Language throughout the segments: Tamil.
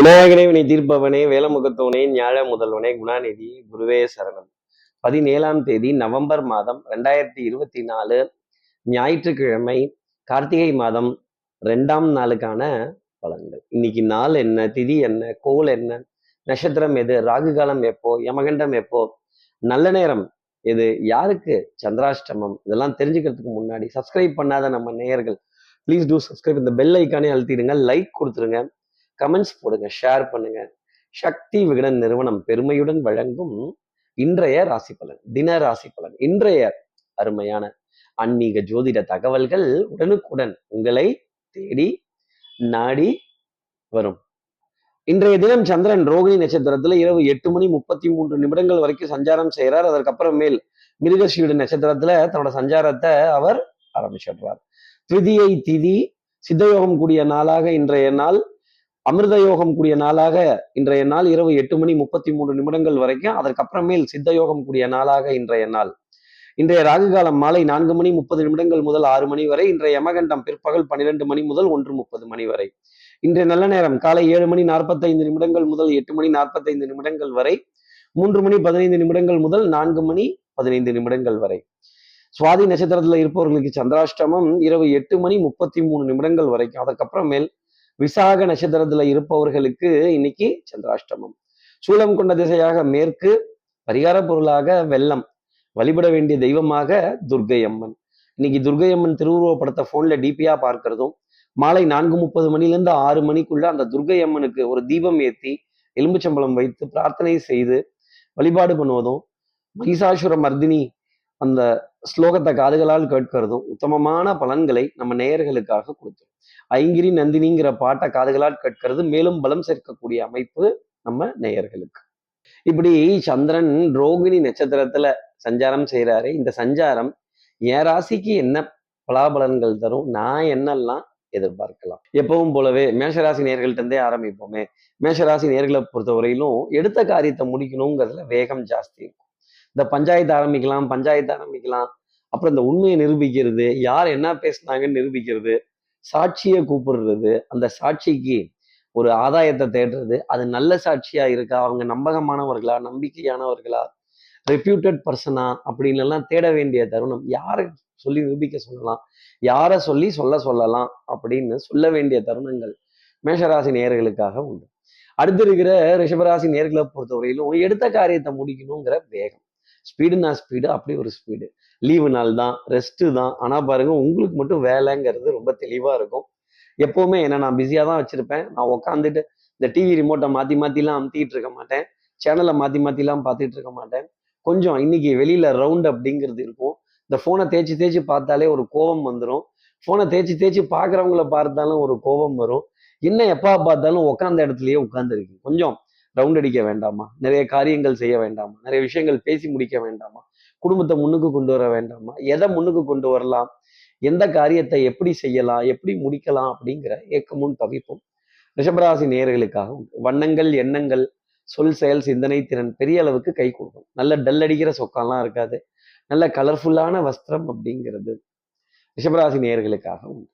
விநாயகனே வினை தீர்ப்பவனே வேலமுகத்தவனே ஞாழ முதல்வனே குணாநிதி குருவே சரணம். பதினேழாம் தேதி நவம்பர் மாதம் ரெண்டாயிரத்தி இருபத்தி நாலு ஞாயிற்றுக்கிழமை கார்த்திகை மாதம் ரெண்டாம் நாளுக்கான பலன்கள். இன்னைக்கு நாள் என்ன திதி என்ன கோல் என்ன நட்சத்திரம் எது ராகு காலம் எப்போ யமகண்டம் எப்போ நல்ல நேரம் எது யாருக்கு சந்திராஷ்டமம் இதெல்லாம் தெரிஞ்சுக்கிறதுக்கு முன்னாடி சப்ஸ்கிரைப் பண்ணாத நம்ம நேயர்கள் ப்ளீஸ் டூ சப்ஸ்கிரைப் இந்த பெல் ஐக்கானே அழுத்திடுங்க லைக் கொடுத்துருங்க. கமெண்ட்ஸ் போடுங்க ஷேர் பண்ணுங்க. சக்தி விகடன் நிறுவனம் பெருமையுடன் வழங்கும் இன்றைய ராசி பலன் தின ராசி பலன். இன்றைய அருமையான ஆன்மீக ஜோதிட தகவல்கள் உடனுக்குடன் உங்களை தேடி நாடி வரும். இன்றைய தினம் சந்திரன் ரோகிணி நட்சத்திரத்துல இரவு எட்டு மணி முப்பத்தி மூன்று நிமிடங்கள் வரைக்கும் சஞ்சாரம் செய்கிறார் அதற்கப்புறம் மேல் மிருகசீடு நட்சத்திரத்துல தன்னோட சஞ்சாரத்தை அவர் ஆரம்பிச்சிடுறார். திருதியை திதி சித்தயோகம் கூடிய நாளாக இன்றைய நாள் அமிர்த யோகம் கூடிய நாளாக இன்றைய நாள் இரவு எட்டு மணி முப்பத்தி மூன்று நிமிடங்கள் வரைக்கும் அதற்கப்புறமேல் சித்த யோகம் கூடிய நாளாக இன்றைய நாள். இன்றைய ராகுகாலம் மாலை நான்கு மணி முப்பது நிமிடங்கள் முதல் ஆறு மணி வரை இன்றைய யமகண்டம் பிற்பகல் பன்னிரெண்டு மணி முதல் ஒன்று முப்பது மணி வரை. இன்றைய நல்ல நேரம் காலை ஏழு மணி நாற்பத்தைந்து நிமிடங்கள் முதல் எட்டு மணி நாற்பத்தைந்து நிமிடங்கள் வரை மூன்று மணி பதினைந்து நிமிடங்கள் முதல் நான்கு மணி பதினைந்து நிமிடங்கள் வரை. சுவாதி நட்சத்திரத்துல இருப்பவர்களுக்கு சந்திராஷ்டமம் இரவு எட்டு மணி முப்பத்தி மூணு நிமிடங்கள் வரைக்கும். அதற்கப்புறமேல் விசாக நட்சத்திரத்துல இருப்பவர்களுக்கு இன்னைக்கு சந்திராஷ்டமம். சூலம் கொண்ட திசையாக மேற்கு பரிகார பொருளாக வெள்ளம். வழிபட வேண்டிய தெய்வமாக துர்கை அம்மன் இன்னைக்கு துர்கை அம்மன் திருவுருவப்படத்தை போன்ல டிபியா பார்க்கிறதும் மாலை நான்கு முப்பது மணிலேருந்து ஆறு மணிக்குள்ள அந்த துர்கை அம்மனுக்கு ஒரு தீபம் ஏற்றி எலும்புச்சம்பளம் வைத்து பிரார்த்தனை செய்து வழிபாடு பண்ணுவதும் மகிஷாசுர மர்தினி அந்த ஸ்லோகத்தை காதுகளால் கேட்கிறதும் உத்தமமான பலன்களை நம்ம நேயர்களுக்காக கொடுத்தோம் ஐங்கிரி நந்தினிங்கிற பாட்டை காதுகளால் கேட்கிறது மேலும் பலம் சேர்க்கக்கூடிய அமைப்பு நம்ம நேயர்களுக்கு. இப்படி சந்திரன் ரோகிணி நட்சத்திரத்துல சஞ்சாரம் செய்யறாரு இந்த சஞ்சாரம் என் ராசிக்கு என்ன பலாபலன்கள் தரும் நான் என்னெல்லாம் எதிர்பார்க்கலாம்? எப்பவும் போலவே மேஷராசி நேர்கள்ட்டே இருந்தே ஆரம்பிப்போமே. மேஷராசி நேர்களை பொறுத்தவரையிலும் எடுத்த காரியத்தை முடிக்கணுங்கிறதுல வேகம் ஜாஸ்தி இருக்கும். இந்த பஞ்சாயத்து ஆரம்பிக்கலாம் பஞ்சாயத்து ஆரம்பிக்கலாம். அப்புறம் இந்த உண்மையை நிரூபிக்கிறது யார் என்ன பேசுனாங்கன்னு நிரூபிக்கிறது சாட்சியை கூப்பிடுறது அந்த சாட்சிக்கு ஒரு ஆதாயத்தை தேடுறது அது நல்ல சாட்சியா இருக்கா? அவங்க நம்பகமானவர்களா? நம்பிக்கையானவர்களா? ரெப்யூட்டட் பர்சனா அப்படின்னு எல்லாம் தேட வேண்டிய தருணம். யாரை சொல்லி நிரூபிக்க சொல்லலாம்? யாரை சொல்லி சொல்ல சொல்லலாம்? அப்படின்னு சொல்ல வேண்டிய தருணங்கள் மேஷராசி நேர்களுக்காக உண்டு. அடுத்து இருக்கிற ரிஷபராசி நேர்களை பொறுத்தவரையிலும் எடுத்த காரியத்தை முடிக்கணுங்கிற வேகம். ஸ்பீடுனா ஸ்பீடு அப்படி ஒரு ஸ்பீடு லீவு நாள் தான் ரெஸ்ட்டு தான். ஆனால் பாருங்கள் உங்களுக்கு மட்டும் வேலைங்கிறது ரொம்ப தெளிவாக இருக்கும். எப்போவுமே என்ன நான் பிஸியாக தான் வச்சுருப்பேன். நான் உட்காந்துட்டு இந்த டிவி ரிமோட்டை மாற்றி மாற்றிலாம் அமுத்திக்கிட்டு இருக்க மாட்டேன். சேனலை மாற்றி மாற்றிலாம் பார்த்துட்டு இருக்க மாட்டேன். கொஞ்சம் இன்னைக்கு வெளியில் ரவுண்ட் அப்படிங்கிறது இருக்கும். இந்த ஃபோனை தேய்ச்சி தேய்ச்சி பார்த்தாலே ஒரு கோபம் வந்துடும் ஃபோனை தேய்ச்சி தேய்ச்சி பார்க்குறவங்கள பார்த்தாலும் ஒரு கோபம் வரும். என்ன எப்போ பார்த்தாலும் உட்காந்த இடத்துலயே உட்காந்துருக்கு கொஞ்சம் ரவுண்ட் அடிக்க வேண்டாமா? நிறைய காரியங்கள் செய்ய வேண்டாமா? நிறைய விஷயங்கள் பேசி முடிக்க வேண்டாமா? குடும்பத்தை முன்னுக்கு கொண்டு வர வேண்டாமா? எதை முன்னுக்கு கொண்டு வரலாம்? எந்த காரியத்தை எப்படி செய்யலாம்? எப்படி முடிக்கலாம்? அப்படிங்கிற ஏக்கமும் தவிப்பும் ரிஷபராசி நேயர்களுக்காக உண்டு. வண்ணங்கள் எண்ணங்கள் சொல் செயல் சிந்தனை திறன் பெரிய அளவுக்கு கை கொடுக்கும். நல்ல டல் அடிக்கிற சொக்கம்லாம் இருக்காது. நல்ல கலர்ஃபுல்லான வஸ்திரம் அப்படிங்கிறது ரிஷபராசி நேர்களுக்காக உண்டு.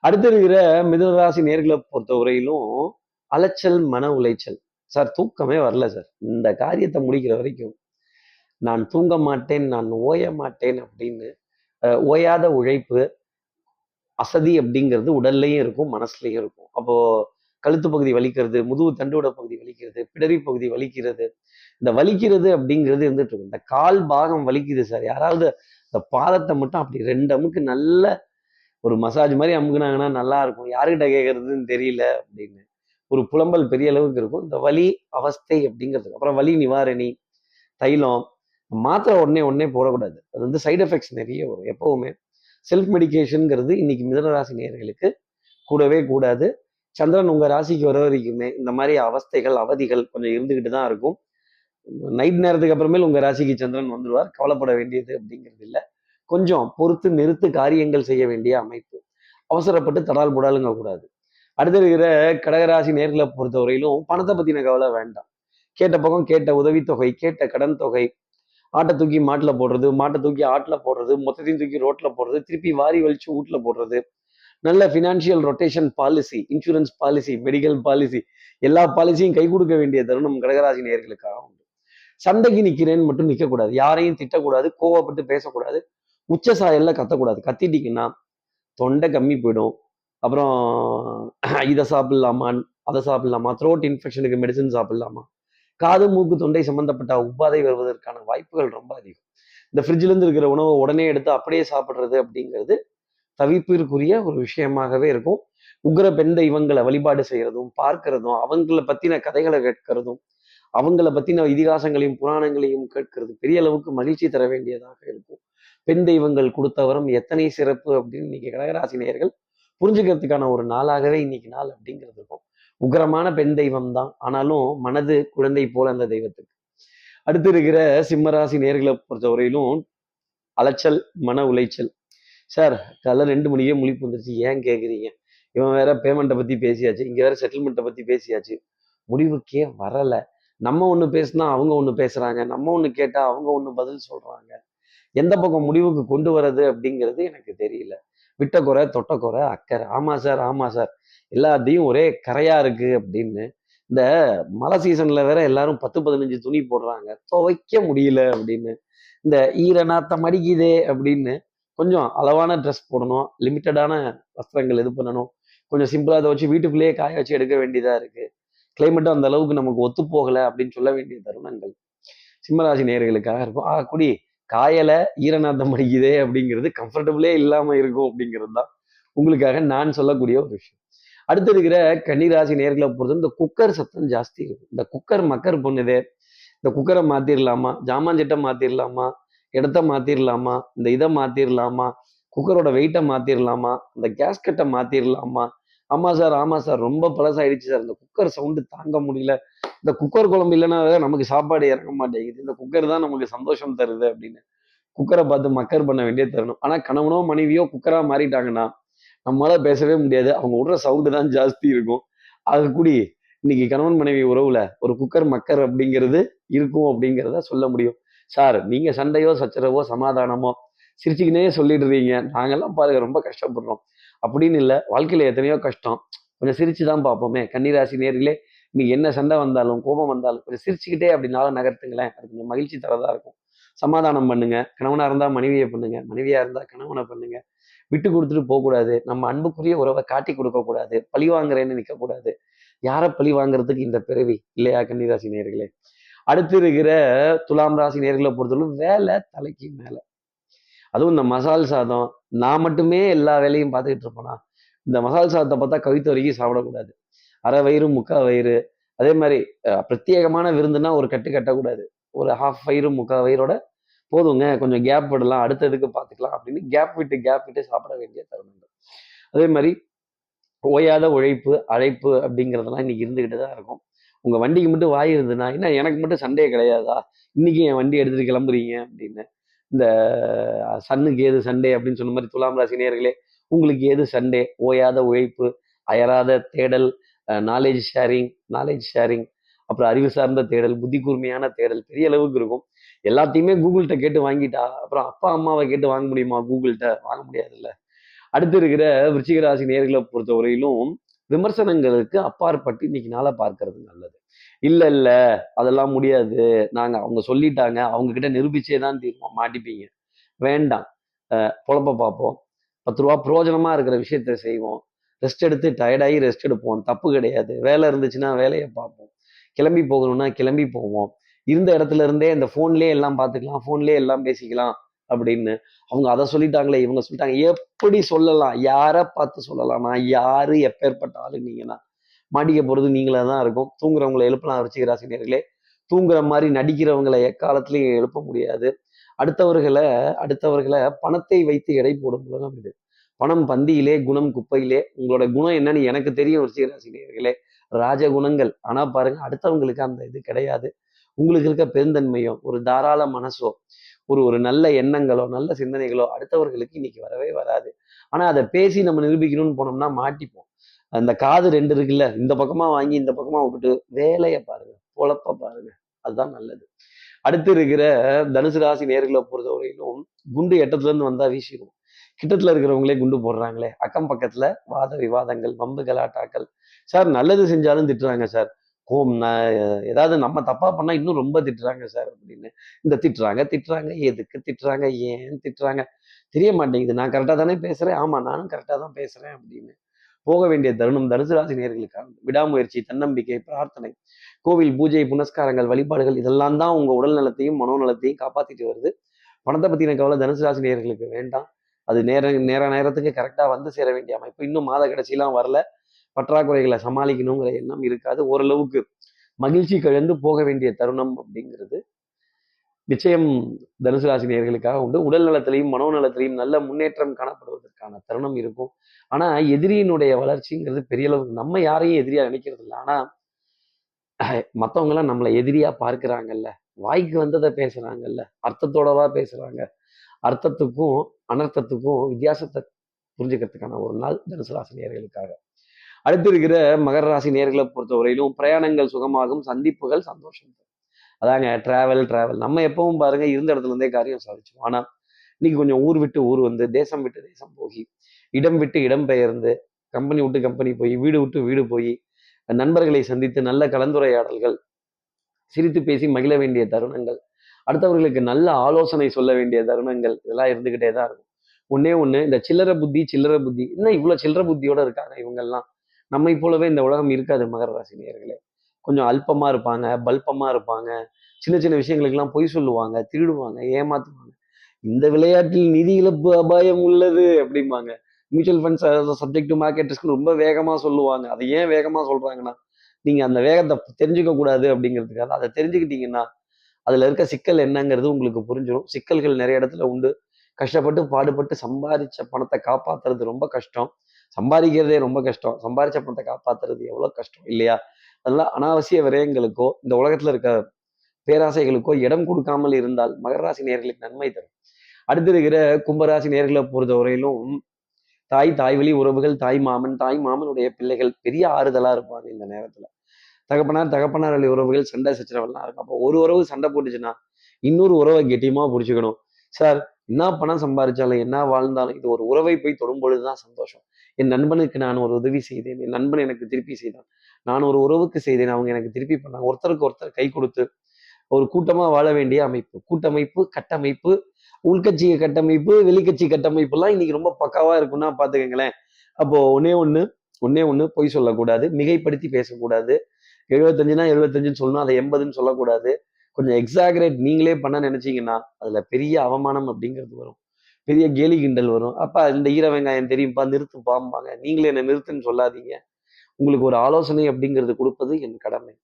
அடுத்த இருக்கிற மிதுனராசி நேர்களை பொறுத்தவரையிலும் அலைச்சல் மன உளைச்சல். சார் தூக்கமே வரல சார். இந்த காரியத்தை முடிக்கிற வரைக்கும் நான் தூங்க மாட்டேன் நான் ஓய மாட்டேன் அப்படின்னு ஓயாத உழைப்பு அசதி அப்படிங்கிறது உடல்லையும் இருக்கும் மனசுலையும் இருக்கும். அப்போ கழுத்து பகுதி வலிக்கிறது முதுகு தண்டுவட பகுதி வலிக்கிறது பிடரி பகுதி வலிக்கிறது இந்த வலிக்கிறது அப்படிங்கிறது இருந்துட்டு இருக்கும். இந்த கால் பாகம் வலிக்குது சார். யாராவது இந்த பாதத்தை மட்டும் அப்படி ரெண்டு அமுக்கு நல்ல ஒரு மசாஜ் மாதிரி அமுக்குனாங்கன்னா நல்லா இருக்கும். யாருக்கிட்ட கேட்கறதுன்னு தெரியல அப்படின்னு. ஒரு புலம்பல் பெரிய அளவுக்கு இருக்கும். இந்த வலி அவஸ்தை அப்படிங்கிறது அப்புறம் வலி நிவாரணி தைலம் மாத்திரை உடனே உடனே போடக்கூடாது. அது வந்து சைடு எஃபெக்ட்ஸ் நிறைய வரும் எப்பவுமே. செல்ஃப் மெடிக்கேஷனுங்கிறது இன்னைக்கு மிதனராசி நேர்களுக்கு கூடவே கூடாது. சந்திரன் உங்கள் ராசிக்கு வர வரைக்குமே இந்த மாதிரி அவஸ்தைகள் அவதிகள் கொஞ்சம் இருந்துக்கிட்டு தான் இருக்கும். நைட் நேரத்துக்கு அப்புறமேல் உங்கள் ராசிக்கு சந்திரன் வந்துடுவார் கவலைப்பட வேண்டியது அப்படிங்கிறது இல்லை. கொஞ்சம் பொறுத்து நிறுத்து காரியங்கள் செய்ய வேண்டிய அமைப்பு. அவசரப்பட்டு தடால் புடாலுங்க கூடாது அடுத்து இருக்கிற கடகராசி நேர்களை பொறுத்தவரையிலும் பணத்தை பத்தின கவலை வேண்டாம். கேட்ட பக்கம் கேட்ட உதவித்தொகை கேட்ட கடன் தொகை ஆட்டை தூக்கி மாட்டுல போடுறது மாட்டை தூக்கி ஆட்டில் போடுறது மொத்தத்தையும் தூக்கி ரோட்ல போடுறது திருப்பி வாரி வலிச்சு வீட்டில் போடுறது நல்ல financial rotation policy insurance policy medical policy எல்லா பாலிசியும் கை கொடுக்க வேண்டிய தருணம் கடகராசி நேர்களுக்காக உண்டு. சண்டைக்கு நிற்கிறேன்னு மட்டும் நிக்கக்கூடாது. யாரையும் திட்டக்கூடாது கோவப்பட்டு பேசக்கூடாது உச்ச சாயல்ல கத்தக்கூடாது. கத்திட்டீங்கன்னா தொண்டை கம்மி போயிடும். அப்புறம் இதை சாப்பிடலாமா? அதை சாப்பிடலாமா? த்ரோட் இன்ஃபெக்ஷனுக்கு மெடிசன் சாப்பிடலாமா? காது மூக்கு தொண்டை சம்பந்தப்பட்ட உபாதை வருவதற்கான வாய்ப்புகள் ரொம்ப அதிகம். இந்த ஃப்ரிட்ஜ்ல இருந்து இருக்கிற உணவை உடனே எடுத்து அப்படியே சாப்பிட்றது அப்படிங்கிறது தவிப்பிற்குரிய ஒரு விஷயமாகவே இருக்கும். உக்ர பெண் தெய்வங்களை வழிபாடு செய்யறதும் பார்க்கிறதும் அவங்கள பத்தின கதைகளை கேட்கறதும் அவங்கள பத்தின இதிகாசங்களையும் புராணங்களையும் கேட்கறது பெரிய அளவுக்கு மகிழ்ச்சி தர வேண்டியதாக இருக்கும். பெண் தெய்வங்கள் கொடுத்த வரம் எத்தனை சிறப்பு அப்படின்னு இன்னைக்கு கடகராசி நேயர்கள் புரிஞ்சுக்கிறதுக்கான ஒரு நாளாகவே இன்னைக்கு நாள் அப்படிங்கிறது இருக்கும். உக்ரமான பெண் தெய்வம் தான் ஆனாலும் மனது குழந்தை போல அந்த தெய்வத்துக்கு. அடுத்து இருக்கிற சிம்மராசி நேர்களை பொறுத்தவரையிலும் அலைச்சல் மன உளைச்சல். சார் காலைல ரெண்டு மணிக்கே முழிப்பு வந்துருச்சு. ஏன் கேட்குறீங்க இவன் வேற பேமெண்ட்டை பத்தி பேசியாச்சு. இங்க வேற செட்டில்மெண்ட்டை பத்தி பேசியாச்சு. முடிவுக்கே வரல. நம்ம ஒன்று பேசினா அவங்க ஒன்று பேசுறாங்க. நம்ம ஒன்று கேட்டால் அவங்க ஒன்று பதில் சொல்றாங்க. எந்த பக்கம் முடிவுக்கு கொண்டு வர்றது அப்படிங்கிறது எனக்கு தெரியல. விட்ட குறை தொட்ட குறை அக்கறை ஆமாம் சார் ஆமாம் சார். எல்லாத்தையும் ஒரே கரையாக இருக்குது அப்படின்னு இந்த மழை சீசனில் வேற எல்லாரும் பத்து பதினஞ்சு துணி போடுறாங்க. துவைக்க முடியல அப்படின்னு. இந்த ஈரநாத்தம் அடிக்குதே அப்படின்னு கொஞ்சம் அளவான ட்ரெஸ் போடணும். லிமிட்டடான வஸ்திரங்கள் இது பண்ணணும். கொஞ்சம் சிம்பிளாக அதை வச்சு வீட்டுக்குள்ளேயே காய வச்சு எடுக்க வேண்டியதாக இருக்குது கிளைமேட்டும் அந்த அளவுக்கு நமக்கு ஒத்து போகலை அப்படின்னு சொல்ல வேண்டிய தருணங்கள் சிம்மராசி நேர்களுக்காக இருக்கும். ஆ குடி காயல ஈரநாத்தம் அடிக்குதே அப்படிங்கிறது கம்ஃபர்டபுளே இல்லாமல் இருக்கும் அப்படிங்கிறது தான் உங்களுக்காக நான் சொல்லக்கூடிய ஒரு விஷயம். அடுத்து இருக்கிற கன்னிராசி நேர்களை பொறுத்து இந்த குக்கர் சத்தம் ஜாஸ்தி இருக்கும். இந்த குக்கர் மக்கர் பண்ணுதே. இந்த குக்கரை மாத்திரலாமா? ஜாமான்செட்டை மாத்திரலாமா? இடத்த மாத்திரலாமா? இந்த இதை மாத்திரலாமா? குக்கரோட வெயிட்டை மாத்திரலாமா? இந்த கேஸ்கட்டை மாத்திரலாமா? ஆமா சார் ஆமா சார் ரொம்ப பழசாயிடுச்சு சார். இந்த குக்கர் சவுண்டு தாங்க முடியல. இந்த குக்கர் குழம்பு இல்லைன்னா நமக்கு சாப்பாடு இறக்க மாட்டேங்குது. இந்த குக்கர் தான் நமக்கு சந்தோஷம் தருது அப்படின்னு. குக்கரை பார்த்து மக்கர் பண்ண வேண்டிய தருணம். ஆனால் கணவனோ மனைவியோ குக்கராக மாறிட்டாங்கன்னா நம்மளால பேசவே முடியாது. அவங்க விடுற சவுண்டு தான் ஜாஸ்தி இருக்கும். அது கூடி இன்னைக்கு கணவன் மனைவி உறவுல ஒரு குக்கர் மக்கர் அப்படிங்கிறது இருக்கும் அப்படிங்கிறத சொல்ல முடியும். சார் நீங்க சண்டையோ சச்சரவோ சமாதானமோ சிரிச்சுக்கினே சொல்லிடுறீங்க. நாங்கெல்லாம் பாருங்க ரொம்ப கஷ்டப்படுறோம். அப்படின்னு இல்லை வாழ்க்கையில எத்தனையோ கஷ்டம். கொஞ்சம் சிரிச்சு தான் பார்ப்போமே. கன்னிராசி நேர்களே நீங்க என்ன சண்டை வந்தாலும் கோபம் வந்தாலும் கொஞ்சம் சிரிச்சுக்கிட்டே அப்படின்னாலும் நகர்த்துங்களேன். அது கொஞ்சம் மகிழ்ச்சி தரதா இருக்கும். சமாதானம் பண்ணுங்க. கணவனா இருந்தா மனைவியை பண்ணுங்க. மனைவியா இருந்தா கணவனை பண்ணுங்க. விட்டு கொடுத்துட்டு போகக்கூடாது. நம்ம அன்புக்குரிய உறவை காட்டி கொடுக்க கூடாது பழி வாங்குறேன்னு நிற்கக்கூடாது யாரை பழி வாங்குறதுக்கு இந்த பிறவி? இல்லையா கன்னிராசி நேர்களே அடுத்து இருக்கிற துலாம் ராசி நேர்களை பொறுத்தவரைக்கும் வேலை தலைக்கு மேல. அதுவும் இந்த மசால் சாதம். நான் மட்டுமே எல்லா வேலையும் பார்த்துக்கிட்டு இருப்பேனா? இந்த மசால் சாதத்தை பார்த்தா கவித்து வரைக்கும் சாப்பிடக்கூடாது. அரை வயிறு முக்கா வயிறு. அதே மாதிரி பிரத்யேகமான விருந்துனா ஒரு கட்டு கட்டக்கூடாது. ஒரு ஹாஃப் வயிறு முக்கா வயிறோட போதுங்க. கொஞ்சம் கேப் விடலாம். அடுத்ததுக்கு பார்த்துக்கலாம் அப்படின்னு கேப் விட்டு கேப் விட்டு சாப்பிட வேண்டிய தருணங்கள். அதே மாதிரி ஓயாத உழைப்பு அழைப்பு அப்படிங்கிறதெல்லாம் இன்னைக்கு இருந்துகிட்டு தான் இருக்கும். உங்கள் வண்டிக்கு மட்டும் வாய் இருந்ததுன்னா என்ன எனக்கு மட்டும் சண்டே கிடையாதா? இன்னைக்கு என் வண்டி எடுத்துட்டு கிளம்புறீங்க? அப்படின்னு. இந்த சன்னுக்கு ஏது சண்டே அப்படின்னு சொன்ன மாதிரி துலாம் ராசினியர்களே உங்களுக்கு ஏது சண்டே? ஓயாத உழைப்பு அயராத தேடல் நாலேஜ் ஷேரிங் நாலேஜ் ஷேரிங் அப்புறம் அறிவு சார்ந்த தேடல் புத்தி கூர்மையான தேடல் பெரிய அளவுக்கு இருக்கும். எல்லாத்தையுமே கூகுள்கிட்ட கேட்டு வாங்கிட்டா அப்புறம் அப்பா அம்மாவை கேட்டு வாங்க முடியுமா? கூகுள்கிட்ட வாங்க முடியாதுல்ல. அடுத்து இருக்கிற விருச்சிகராசி நேர்களை பொறுத்த பொறுத்தவரையிலும் விமர்சனங்களுக்கு அப்பாற்பட்டு இன்னைக்கு நாளை பார்க்கறது நல்லது. இல்லை இல்ல அதெல்லாம் முடியாது. நாங்கள் அவங்க சொல்லிட்டாங்க அவங்க கிட்ட நிரூபிச்சே தான் தீர்வோம். மாட்டிப்பீங்க. வேண்டாம். அஹ் பொழப்ப பார்ப்போம். பத்து ரூபா பிரயோஜனமா இருக்கிற விஷயத்த செய்வோம். ரெஸ்ட் எடுத்து டயர்டாகி ரெஸ்ட் எடுப்போம். தப்பு கிடையாது. வேலை இருந்துச்சுன்னா வேலையை பார்ப்போம். கிளம்பி போகணும்னா கிளம்பி போவோம். இருந்த இடத்துல இருந்தே இந்த ஃபோன்லேயே எல்லாம் பார்த்துக்கலாம் ஃபோன்லேயே எல்லாம் பேசிக்கலாம் அப்படின்னு அவங்க அதை சொல்லிட்டாங்களே இவங்க சொல்லிட்டாங்க. எப்படி சொல்லலாம்? யாரை பார்த்து சொல்லலாம்? நான் யாரு? எப்பேற்பட்ட ஆளு நீங்கன்னா மாட்டிக்க போகிறது நீங்களா தான் இருக்கும். தூங்குறவங்களை எழுப்பலாம் வச்சுக்கிறாசினியர்களே தூங்குற மாதிரி நடிக்கிறவங்களை எக்காலத்துலையும் எழுப்ப முடியாது. அடுத்தவர்களை அடுத்தவர்களை பணத்தை வைத்து எடை போடும் உலகம் இது பணம் பந்தியிலே குணம் குப்பையிலே உங்களோட குணம் என்னன்னு எனக்கு தெரியும் ரிஷிகராசினியர்களே ராஜகுணங்கள் ஆனா பாருங்க அடுத்தவங்களுக்கு அந்த இது கிடையாது. உங்களுக்கு இருக்க பெருந்தன்மையோ ஒரு தாராள மனசோ ஒரு ஒரு நல்ல எண்ணங்களோ நல்ல சிந்தனைகளோ அடுத்தவர்களுக்கு இன்னைக்கு வரவே வராது. ஆனா அதை பேசி நம்ம நிரூபிக்கணும்னு போனோம்னா மாட்டிப்போம். அந்த காது ரெண்டு இருக்குல்ல இந்த பக்கமா வாங்கி இந்த பக்கமா விட்டுட்டு வேலையை பாருங்க பொழப்ப பாருங்க. அதுதான் நல்லது. அடுத்து இருக்கிற தனுசு ராசி நேர்களை பொறுத்தவரையிலும் குண்டு எட்டத்துல இருந்து வந்தா வீசிடும் கிட்டத்துல இருக்கிறவங்களே குண்டு போடுறாங்களே. அக்கம் பக்கத்துல வாத விவாதங்கள் வம்பு கலாட்டாக்கள். சார் நல்லது செஞ்சாலும் திட்டுறாங்க சார். கோம் ஏதாவது நம்ம தப்பா பண்ணா இன்னும் ரொம்ப திட்டுறாங்க சார் அப்படின்னு. இந்த திட்டுறாங்க திட்டுறாங்க எதுக்கு திட்டுறாங்க ஏன் திட்டுறாங்க? தெரிய மாட்டேங்குது. நான் கரெக்டாக தானே பேசுறேன். ஆமா நானும் கரெக்டாக தான் பேசுறேன் அப்படின்னு. போக வேண்டிய தருணம் தனுசு ராசி நேர்களுக்கான விடாமுயற்சி தன்னம்பிக்கை பிரார்த்தனை. கோவில் பூஜை புனஸ்காரங்கள் வழிபாடுகள் இதெல்லாம் தான் உங்க உடல் நலத்தையும் மனோநலத்தையும் காப்பாத்திட்டு வருது. பணத்தை பத்தின கவலை தனுசு ராசி நேர்களுக்கு வேண்டாம். அது நேர நேர நேரத்துக்கு கரெக்டாக வந்து சேர வேண்டிய அமைப்பு. இன்னும் மாத கடைசிலாம் வரல. பற்றாக்குறைகளை சமாளிக்கணுங்கிற எண்ணம் இருக்காது. ஓரளவுக்கு மகிழ்ச்சி கழந்து போக வேண்டிய தருணம் அப்படிங்கிறது நிச்சயம் தனுசு ராசி நேர்களுக்காக உண்டு. உடல் நலத்திலையும் மனோநலத்திலையும் நல்ல முன்னேற்றம் காணப்படுவதற்கான தருணம் இருக்கும். ஆனா எதிரியினுடைய வளர்ச்சிங்கிறது பெரிய அளவுக்கு நம்ம யாரையும் எதிரியா நினைக்கிறது இல்லை. ஆனா மற்றவங்களாம் நம்மளை எதிரியா பார்க்கிறாங்கல்ல. வாய்க்கு வந்ததை பேசுறாங்கல்ல. அர்த்தத்தோடவா பேசுறாங்க. அர்த்தத்துக்கும் அனர்த்தத்துக்கும் வித்தியாசத்தை புரிஞ்சுக்கிறதுக்கான ஒரு நாள் தனுசு ராசி நேர்களுக்காக. அடுத்து இருக்கிற மகர ராசி நேர்களை பொறுத்தவரையிலும் பிரயாணங்கள் சுகமாகும் சந்திப்புகள் சந்தோஷம். அதாங்க டிராவல் டிராவல் நம்ம எப்பவும் பாருங்க இருந்த இடத்துல இருந்தே காரியம் சாதிச்சோம் ஆனா இன்னைக்கு கொஞ்சம் ஊர் விட்டு ஊர் வந்து தேசம் விட்டு தேசம் போகி இடம் விட்டு இடம் பெயர்ந்து கம்பெனி விட்டு கம்பெனி போய் வீடு விட்டு வீடு போய் நண்பர்களை சந்தித்து நல்ல கலந்துரையாடல்கள் சிரித்து பேசி மகிழ வேண்டிய தருணங்கள் அடுத்தவர்களுக்கு நல்ல ஆலோசனை சொல்ல வேண்டிய தருணங்கள் இதெல்லாம் இருந்துகிட்டே தான் இருக்கும். ஒன்னே ஒண்ணு இந்த சில்லறை புத்தி சில்லற புத்தி இன்னும் இவ்வளோ சில்லறை புத்தியோட இருக்காங்க இவங்கெல்லாம். நம்மை போலவே இந்த உலகம் இருக்காது மகர ராசினியர்களே கொஞ்சம் அல்பமா இருப்பாங்க பல்பமா இருப்பாங்க. சின்ன சின்ன விஷயங்களுக்கெல்லாம் பொய் சொல்லுவாங்க திருடுவாங்க ஏமாத்துவாங்க. இந்த விளையாட்டில் நிதி இழப்பு அபாயம் உள்ளது அப்படிம்பாங்க. Mutual funds subject to market risk ரொம்ப வேகமா சொல்லுவாங்க. அதை ஏன் வேகமா சொல்கிறாங்கன்னா நீங்க அந்த வேகத்தை தெரிஞ்சுக்க கூடாது அப்படிங்கிறதுக்காக அதை தெரிஞ்சுக்கிட்டீங்கன்னா அதுல இருக்க சிக்கல் என்னங்கிறது உங்களுக்கு புரிஞ்சிடும் சிக்கல்கள் நிறைய இடத்துல உண்டு. கஷ்டப்பட்டு பாடுபட்டு சம்பாதிச்ச பணத்தை காப்பாத்துறது ரொம்ப கஷ்டம். சம்பாதிக்கிறதே ரொம்ப கஷ்டம். சம்பாதிச்ச பணத்தை காப்பாத்துறது எவ்வளவு கஷ்டம் இல்லையா? அதெல்லாம் அனாவசிய விரயங்களுக்கோ இந்த உலகத்துல இருக்க பேராசைகளுக்கோ இடம் கொடுக்காமல் இருந்தால் மகர ராசி நேர்களுக்கு நன்மை தரும். அடுத்து இருக்கிற கும்பராசி நேர்களை பொறுத்த வரையிலும் தாய் தாய் வழி உறவுகள் தாய் மாமன் தாய் மாமனுடைய பிள்ளைகள் பெரிய ஆறுதலா இருப்பாங்க இந்த நேரத்துல. தகப்பனார் தகப்பனார் வழி உறவுகள் சண்டை சச்சரவெல்லாம் இருக்கும். அப்போ ஒரு உறவு சண்டை போட்டுச்சுன்னா இன்னொரு உறவை கெட்டியமாக பிடிச்சிக்கணும். சார் என்ன பணம் சம்பாதிச்சாலும் என்ன வாழ்ந்தாலும் இது ஒரு உறவை போய் தொடும் பொழுதுதான் சந்தோஷம். என் நண்பனுக்கு நான் ஒரு உதவி செய்தேன். என் நண்பன் எனக்கு திருப்பி செய்தான். நான் ஒரு உறவுக்கு செய்தேன். அவங்க எனக்கு திருப்பி பண்ணாங்க. ஒருத்தருக்கு ஒருத்தர் கை கொடுத்து ஒரு கூட்டமாக வாழ வேண்டிய அமைப்பு. கூட்டமைப்பு கட்டமைப்பு உள்கட்சி கட்டமைப்பு வெளிக்கட்சி கட்டமைப்பு எல்லாம் இன்னைக்கு ரொம்ப பக்காவாக இருக்குன்னா பார்த்துக்கங்களேன். அப்போ ஒன்னே ஒன்று ஒன்னே ஒன்று பொய் சொல்லக்கூடாது. மிகைப்படுத்தி பேசக்கூடாது. எழுபத்தஞ்சுனா எழுபத்தஞ்சுன்னு சொல்லணும். அதை எண்பதுன்னு சொல்லக்கூடாது. கொஞ்சம் எக்ஸாகரேட் நீங்களே பண்ண நினைச்சீங்கன்னா அதுல பெரிய அவமானம் அப்படிங்கிறது வரும். பெரிய கேலி கிண்டல் வரும். அப்பா இந்த ஈர வெங்காயம் தெரியும்ப்பா நிறுத்து பாம்பாங்க நீங்களே என்ன நிறுத்துன்னு சொல்லாதீங்க. உங்களுக்கு ஒரு ஆலோசனை அப்படிங்கிறது கொடுப்பது என் கடமை.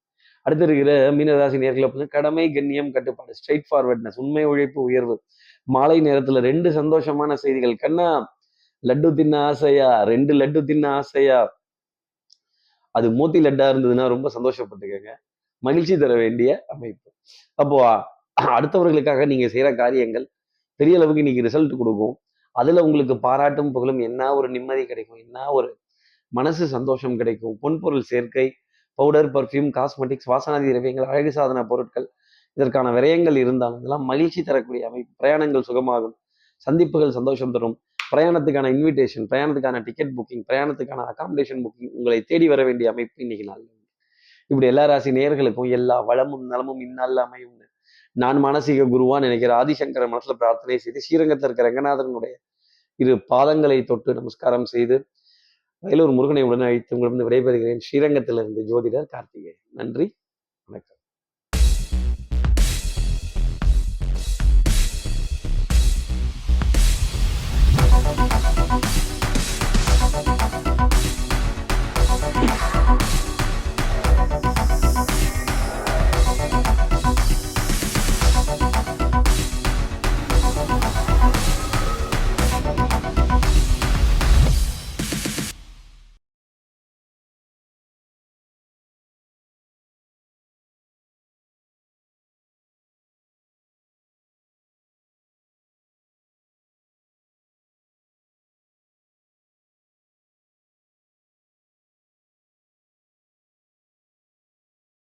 அடுத்து இருக்கிற மீனராசி நேர்களை வந்து கடமை கண்ணியம் கட்டுப்பாடு ஸ்ட்ரைட் ஃபார்வர்ட்னஸ் உண்மை உழைப்பு உயர்வு. மாலை நேரத்துல ரெண்டு சந்தோஷமான செய்திகள். கண்ணா லட்டு தின்ன ஆசையா? ரெண்டு லட்டு தின்ன ஆசையா? அது மோத்தி லட்டா இருந்ததுன்னா ரொம்ப சந்தோஷப்பட்டுக்கங்க. மகிழ்ச்சி தர வேண்டிய அமைப்பு. அப்போ அடுத்தவர்களுக்காக நீங்க செய்யற காரியங்கள் பெரிய அளவுக்கு இன்னைக்கு ரிசல்ட் கொடுக்கும். அதுல உங்களுக்கு பாராட்டும் புகழும் என்ன ஒரு நிம்மதி கிடைக்கும் என்ன ஒரு மனசு சந்தோஷம் கிடைக்கும். பொன்பொருள் சேர்க்கை பவுடர் பர்ஃப்யூம் காஸ்மெட்டிக்ஸ் வாசனாதி திரவியங்கள் அழகு சாதன பொருட்கள் இதற்கான விரயங்கள் இருந்தாலும் இதெல்லாம் மகிழ்ச்சி தரக்கூடிய அமைப்பு. பிரயாணங்கள் சுகமாகும். சந்திப்புகள் சந்தோஷம் தரும். பிரயாணத்துக்கான இன்விடேஷன் பிரயாணத்துக்கான டிக்கெட் புக்கிங் பிரயாணத்துக்கான அகாமடேஷன் புக்கிங் உங்களை தேடி வர வேண்டிய அமைப்பு இன்னைக்கு நாள் இப்படி எல்லா ராசி நேர்களுக்கும் எல்லா வளமும் நலமும் இந்நாளில் அமையும். நான் மானசீக குருவா நினைக்கிற ஆதிசங்கர மனசுல பிரார்த்தனை செய்து ஸ்ரீரங்கத்தில் இருக்கிற ரங்கநாதனுடைய இரு பாதங்களை தொட்டு நமஸ்காரம் செய்து வயலூர் முருகனை உடனே அழைத்து உங்களிடம் விடைபெறுகிறேன். ஸ்ரீரங்கத்திலிருந்து ஜோதிடர் கார்த்திகேயன். நன்றி.